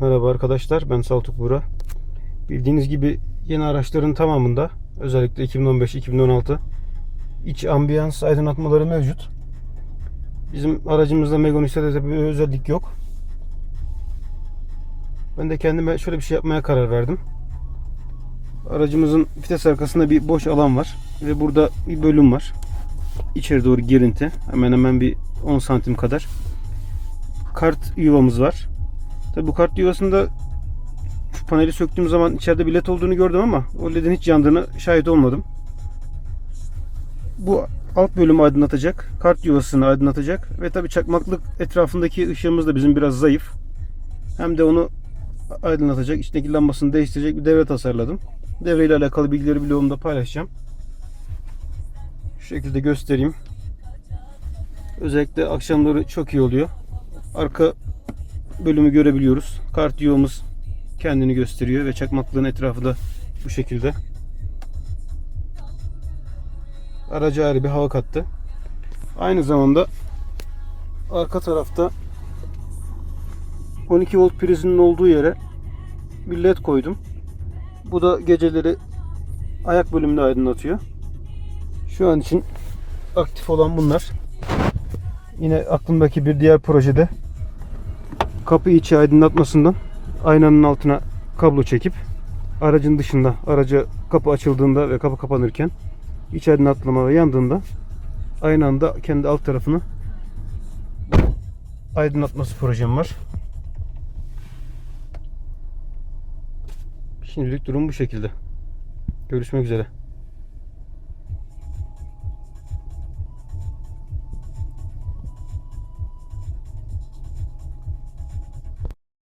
Merhaba arkadaşlar ben Saltuk Buğra. Bildiğiniz gibi yeni araçların tamamında özellikle 2015-2016 iç ambiyans aydınlatmaları mevcut. Bizim aracımızda Megonis'te de bir özellik yok. Ben de kendime şöyle bir şey yapmaya karar verdim. Aracımızın vites arkasında bir boş alan var ve burada bir bölüm var. İçeri doğru girinti. Hemen hemen bir 10 santim kadar. Kart yuvamız var. Tabi bu kart yuvasında şu paneli söktüğüm zaman içeride bir led olduğunu gördüm ama o ledin hiç yandığını şahit olmadım. Bu alt bölümü aydınlatacak. Kart yuvasını aydınlatacak. Ve tabi çakmaklık etrafındaki ışığımız da bizim biraz zayıf. Hem de onu aydınlatacak. içindeki lambasını değiştirecek bir devre tasarladım. Devreyle alakalı bilgileri blogumda paylaşacağım. Şu şekilde göstereyim. Özellikle akşamları çok iyi oluyor. Arka bölümü görebiliyoruz. Kart yuvamız kendini gösteriyor ve çakmaklığın etrafı da bu şekilde. Araca ayrı bir hava kattı. Aynı zamanda arka tarafta 12 volt prizinin olduğu yere bir led koydum. Bu da geceleri ayak bölümünü aydınlatıyor. Şu an için aktif olan bunlar. Yine aklımdaki bir diğer projede kapı içi aydınlatmasından aynanın altına kablo çekip aracın dışında araca kapı açıldığında ve kapı kapanırken iç aydınlatlama ve yandığında aynı anda kendi alt tarafını aydınlatması projem var. Şimdilik durum bu şekilde. Görüşmek üzere.